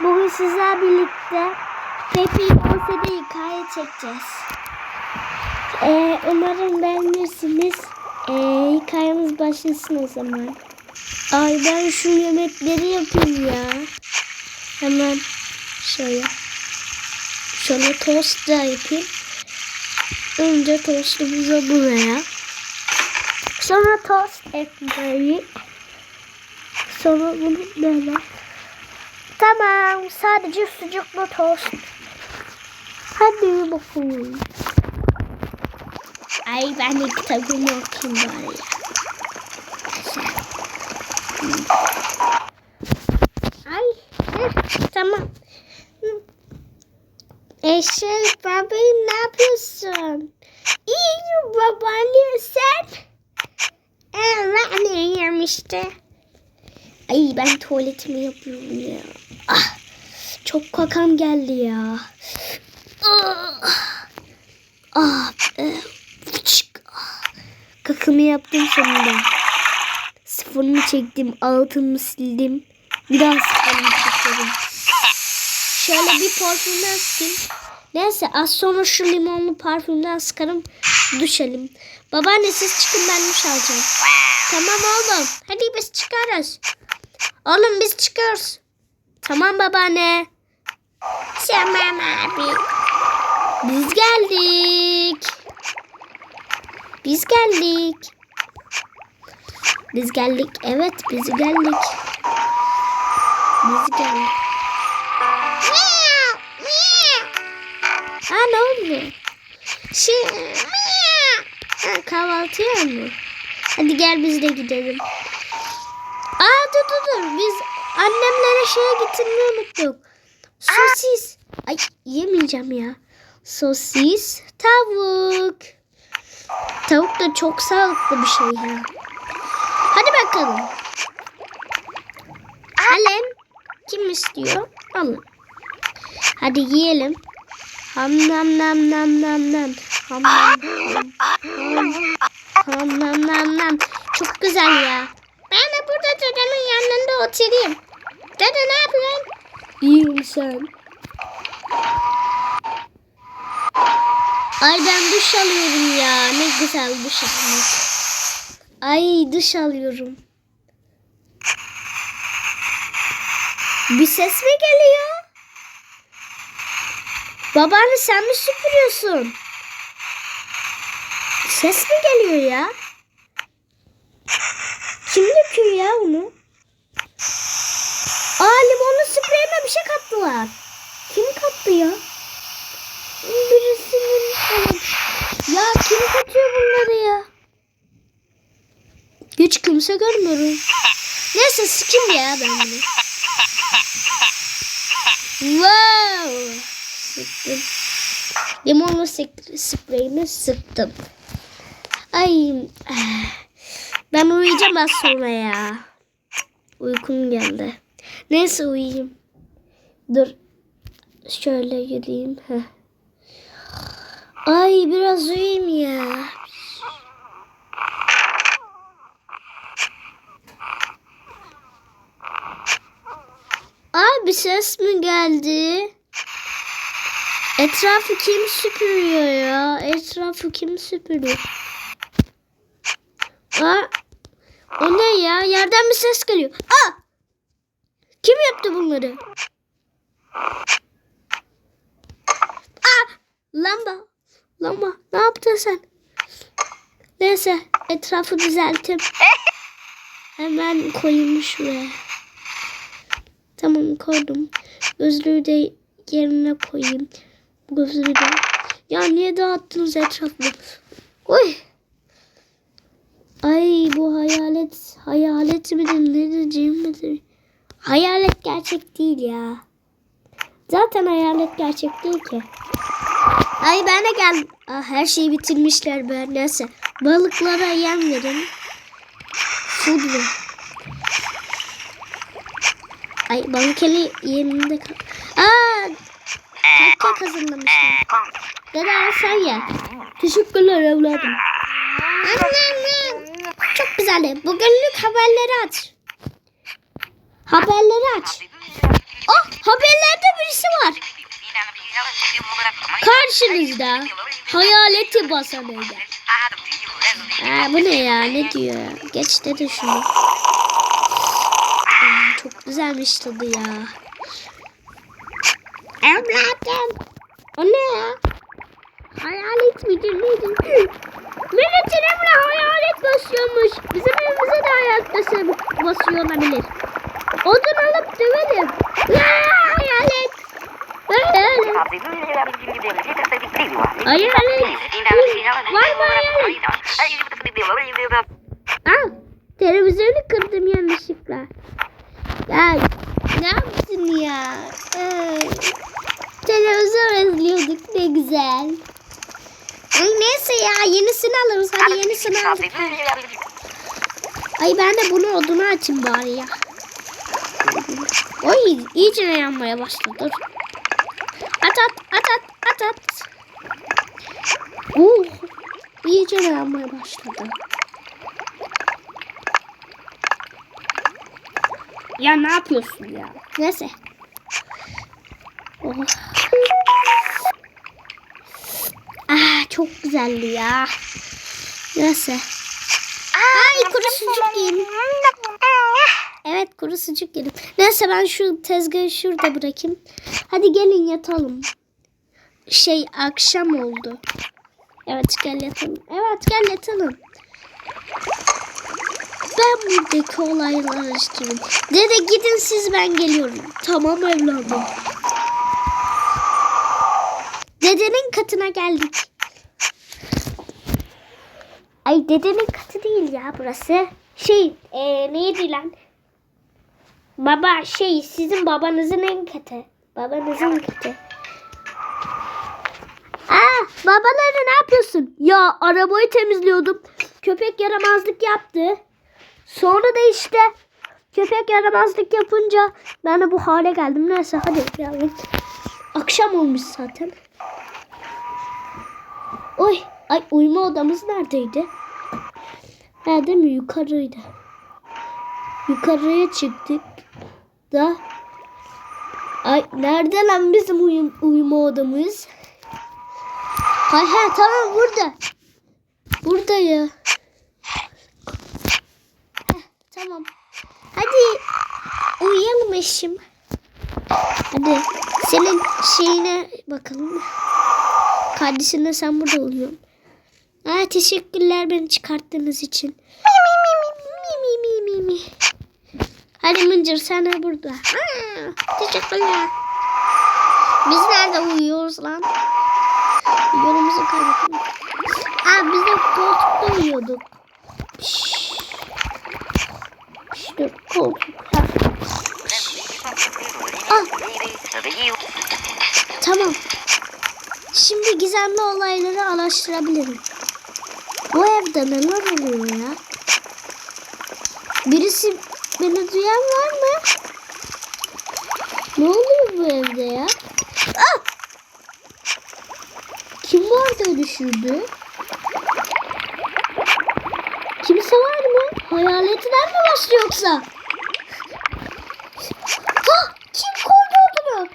Bugün sizler birlikte Pepe'yi konsede hikaye çekeceğiz. Ee, umarım beğenirsiniz. Ee, hikayemiz başlasın o zaman. Ay ben şu yemekleri yapayım ya. Hemen şöyle. Şöyle tost da yapayım. Önce tostumuzu buraya. Sonra tost ekmeği. Sonra bunu böyle. Tamam. Sadece sucuklu tost. Hadi bakalım. Ay ben de kitabımı okuyayım bari ya. Ay. heh, tamam. Eşek bebeğim ne yapıyorsun? İyiyim babaanne sen? Ee, ben işte. Ay ben tuvaletimi yapıyorum ya. Ah, çok kakam geldi ya. Ah, ah, ah. Kakamı yaptım sonunda. Sıfırını çektim, altını sildim. Bir daha sıfırını çekiyorum. Şöyle bir parfümden sıkayım. Neyse az sonra şu limonlu parfümden sıkarım. Duş alayım. Babaanne siz çıkın ben duş alacağım. Tamam oğlum. Hadi biz çıkarız. Oğlum biz çıkıyoruz. Tamam babaanne. Tamam abi. Biz geldik. Biz geldik. Biz geldik. Evet biz geldik. Biz geldik. Ha ne oldu? Şey, kahvaltıya mı? Hadi gel biz de gidelim. Aa dur dur dur. Biz annemlere şeye getirmeyi unuttuk. Sosis. Ay yemeyeceğim ya. Sosis, tavuk. Tavuk da çok sağlıklı bir şey ya. Hadi bakalım. Alem. Kim istiyor? Alın. Hadi yiyelim. Ham nam nam nam nam nam. Ham nam nam. Ham nam nam nam. Çok güzel ya. Burada dedemin yanında oturayım. Dede ne yapıyorsun? İyiyim sen. Ay ben duş alıyorum ya. Ne güzel duş almak. Ay duş alıyorum. Bir ses mi geliyor? Babaanne sen mi süpürüyorsun? Ses mi geliyor ya? Döküyor ya onu? Aa limonlu spreyime bir şey kattılar. Kim kattı ya? Birisinin falan. Ya kim katıyor bunları ya? Hiç kimse görmüyorum. Neyse sıkayım ya ben bunu. Wow. Sıktım. Limonlu spreyimi sıktım. Ay. ah. Ben uyuyacağım az sonra ya. Uykum geldi. Neyse uyuyayım. Dur. Şöyle gideyim. Heh. Ay biraz uyuyayım ya. Aa bir ses mi geldi? Etrafı kim süpürüyor ya? Etrafı kim süpürüyor? Aa, ya? Yerden bir ses geliyor. Aa! Kim yaptı bunları? Aa! Lamba. Lamba. Ne yaptın sen? Neyse. Etrafı düzeltip hemen koyayım şuraya. Tamam koydum. Gözlüğü de yerine koyayım. Bu gözlüğü de. Ya niye dağıttınız etrafı? Oy. Ay bu hayalet hayalet midir nedir cin midir? Hayalet gerçek değil ya. Zaten hayalet gerçek değil ki. Ay ben de gel. Aa, her şeyi bitirmişler be. Neyse. Balıklara yem verin. Food. Ay balık eli yerinde kal. Aa! Kaç hazırlamışlar. Dede al sen ye. Teşekkürler evladım. Annem. Çok güzel. Bugünlük haberleri aç. Haberleri aç. Oh Haberlerde birisi var. Karşınızda hayaleti basanıyla. Aa, bu ne ya ne diyor ya? Geç dedi şunu. Aa, çok güzelmiş tadı ya. Evladım. O ne ya? Hayalet midir nedir? Milletin evine hayalet basıyormuş. Bizim evimize de hayalet bası- basıyor olabilir. Odun alıp dövelim. Ya, hayalet. Hayalet. Hayalet. Mı hayalet? Aa, televizyonu kırdım yanlışlıkla. Ya ne yaptın ya? Ee, televizyon izliyorduk ne güzel. Ay neyse ya yenisini alırız. Hadi yenisini aldık. Ay ben de bunu oduna açayım bari ya. Oy iyice yanmaya başladı. At at at at at at. Uh, iyice yanmaya başladı. Ya ne yapıyorsun ya? Neyse. Oh. Ah çok güzeldi ya. Neyse. Ay kuru sucuk yiyelim. Evet kuru sucuk yedim. Neyse ben şu tezgahı şurada bırakayım. Hadi gelin yatalım. Şey akşam oldu. Evet gel yatalım. Evet gel yatalım. Ben buradaki olayları araştırıyorum. Dede gidin siz ben geliyorum. Tamam evladım. Dedenin katına geldik. Ay dedenin katı değil ya burası. Şey ee, neydi lan? Baba şey sizin babanızın en katı. Babanızın katı. Aa babaları ne yapıyorsun? Ya arabayı temizliyordum. Köpek yaramazlık yaptı. Sonra da işte köpek yaramazlık yapınca ben de bu hale geldim. Neyse hadi yani. Akşam olmuş zaten. Oy, ay uyuma odamız neredeydi? Değil mi? Yukarıydı. Yukarıya çıktık da Ay nerede lan bizim uyum, uyuma odamız? Ha ha tamam burada. Burada ya. Tamam. Hadi uyuyalım eşim. Hadi senin şeyine bakalım. Kardeşinle sen burada oluyorsun. Aa, teşekkürler beni çıkarttığınız için. Hadi Mıncır de burada. Aa, teşekkürler. Biz nerede uyuyoruz lan? Yolumuzu kaybettik. Aa biz de koltukta uyuyorduk. Şşş. İşte koltuk. Ha. Tamam. Şimdi gizemli olayları araştırabilirim. Bu evde neler oluyor ya? Birisi beni duyan var mı? Ne oluyor bu evde ya? Ah! Kim arada düşürdü? Kimse var mı? Hayaletler mi başlıyor yoksa? Ha! Kim koydu odunu?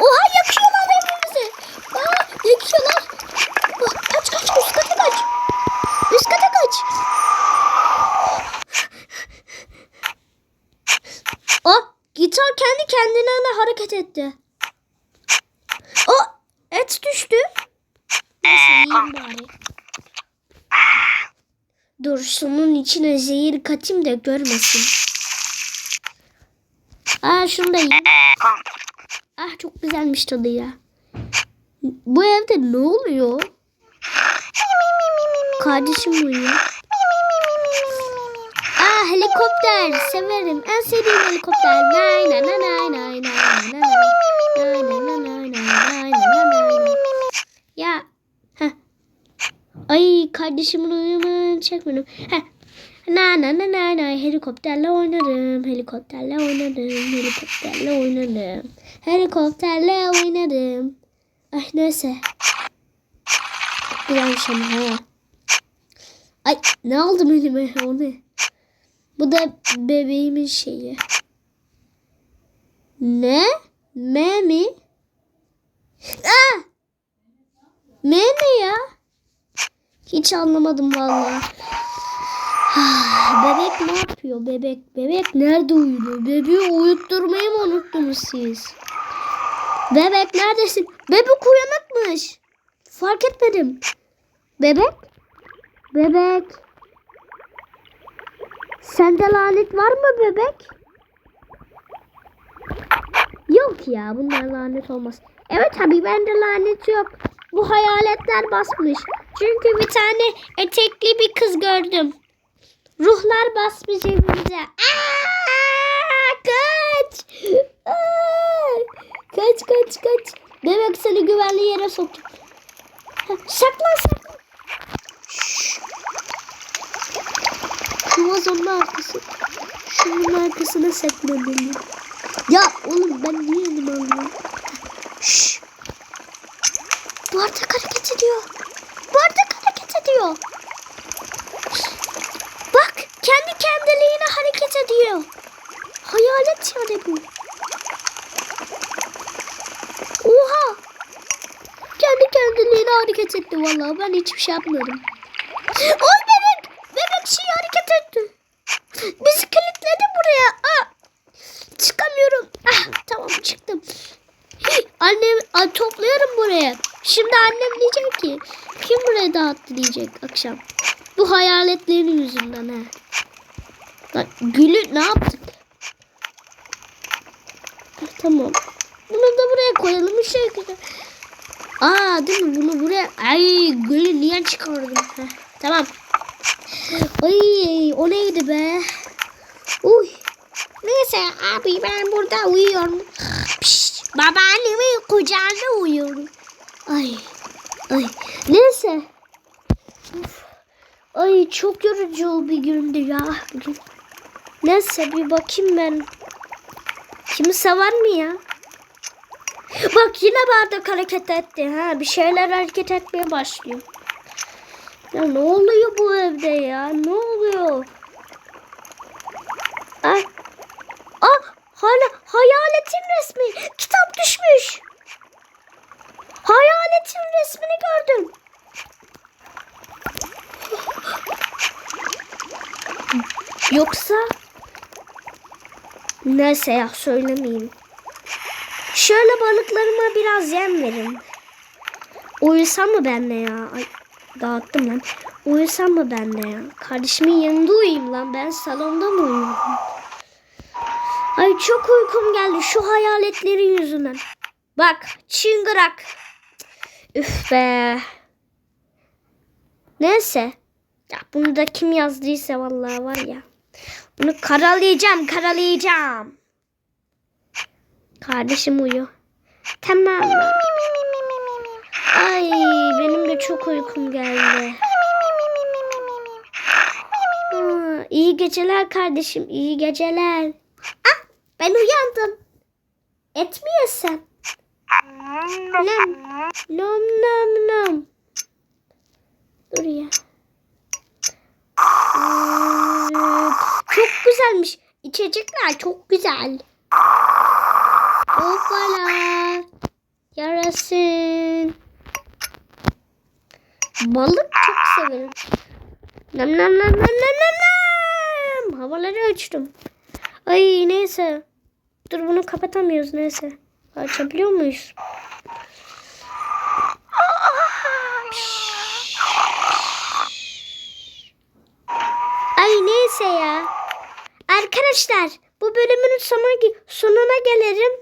Oha yakıyorlar evimizi. Aa, yakıyorlar. Ah, kaç kaç üst kata kaç. Üst kata kaç. Ah gitar kendi kendine hareket etti. O et düştü. Neyse yiyeyim bari. Dur şunun içine zehir katayım da görmesin. Aa şunu da yiyeyim. Ah çok güzelmiş tadı ya. Bu evde ne oluyor? Kardeşim uyuyor helikopter severim. En sevdiğim helikopter. Nay nay nay nay nay nay nay, nay nay nay nay nay nay nay. Ya. Heh. Ay kardeşimin oyunu çekmedim. Heh. Na na na na na helikopterle oynarım. Helikopterle oynarım. Helikopterle oynarım. Helikopterle oynarım. Ay neyse. Güzelmiş ama ha. Ay ne aldım elime onu. Bu da bebeğimin şeyi. Ne? M mi? Aa! M ne ya? Hiç anlamadım vallahi. Ah, Bebek ne yapıyor? Bebek, bebek nerede uyuyor? Bebeği uyutturmayı mı unuttunuz siz? Bebek neredesin? Bebek uyanıkmış. Fark etmedim. Bebek? Bebek. Sende lanet var mı bebek? Yok ya bunlar lanet olmaz. Evet tabii bende lanet yok. Bu hayaletler basmış. Çünkü bir tane etekli bir kız gördüm. Ruhlar basmış evimize. Aa, kaç. Aa, kaç kaç kaç. Bebek seni güvenli yere soktum. Ha, Saklan saklan. Şşş. Vazonun arkası. Şunun arkasına saklanayım. Ya oğlum ben niye elim almıyorum? Şşş. Bu artık hareket ediyor. Bu artık hareket ediyor. Bak kendi kendiliğine hareket ediyor. Hayalet yani bu. Oha. Kendi kendiliğine hareket etti vallahi ben hiçbir şey yapmadım. Oy bebek. Bebek şey hareket etti. Bizi kilitledi buraya. Aa, çıkamıyorum. Ah, tamam çıktım. Hey, Annem ay, topluyorum buraya. Şimdi annem diyecek ki kim diyecek akşam. Bu hayaletlerin yüzünden ha. Lan gülü ne yaptık? Ah, tamam. Bunu da buraya koyalım bir şey güzel. Aa değil mi bunu buraya ay gülü niye çıkardım? Heh, tamam. Ay o neydi be? Uy. Neyse abi ben burada uyuyorum. Piş, babaannemin kucağında uyuyorum. Ay. Ay. Neyse. Ay çok yorucu bir gündü ya bugün. Neyse bir bakayım ben. Kimse var mı ya? Bak yine bardak hareket etti. Ha, bir şeyler hareket etmeye başlıyor. Ya ne oluyor bu evde ya? Ne oluyor? Ay. Ah, hala hayaletin resmi. Kitap düşmüş. Hayaletin resmini gördüm. Yoksa neyse ya söylemeyeyim. Şöyle balıklarıma biraz yem verin. Uyusam mı benle ya? Ay, dağıttım lan. Uyusam mı benle ya? Kardeşimin yanında uyuyayım lan. Ben salonda mı uyuyorum? Ay çok uykum geldi şu hayaletlerin yüzünden. Bak çıngırak. Üf be. Neyse. Ya bunu da kim yazdıysa vallahi var ya. Bunu karalayacağım, karalayacağım. Kardeşim uyu. Tamam. Ay benim de çok uykum geldi. Aa, iyi geceler kardeşim, iyi geceler. Ah, ben uyandım. Et mi yesem? Nam, nam, nam. Dur. Ee, çok güzelmiş. İçecekler çok güzel. Hoppala. Yarasın. Balık çok severim. Nam nam nam nam nam nam nam. Havalara uçtum. Ay neyse. Dur bunu kapatamıyoruz neyse. Açabiliyor muyuz? Neyse ya. Arkadaşlar bu bölümün sonuna, sonuna gelirim.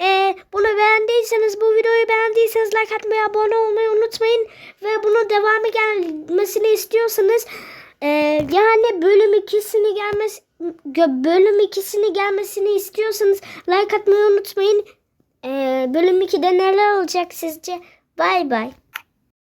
Ee, bunu beğendiyseniz bu videoyu beğendiyseniz like atmayı abone olmayı unutmayın. Ve bunu devamı gelmesini istiyorsanız e, yani bölüm ikisini gelmesi bölüm ikisini gelmesini istiyorsanız like atmayı unutmayın. Ee, bölüm 2'de neler olacak sizce? Bay bay.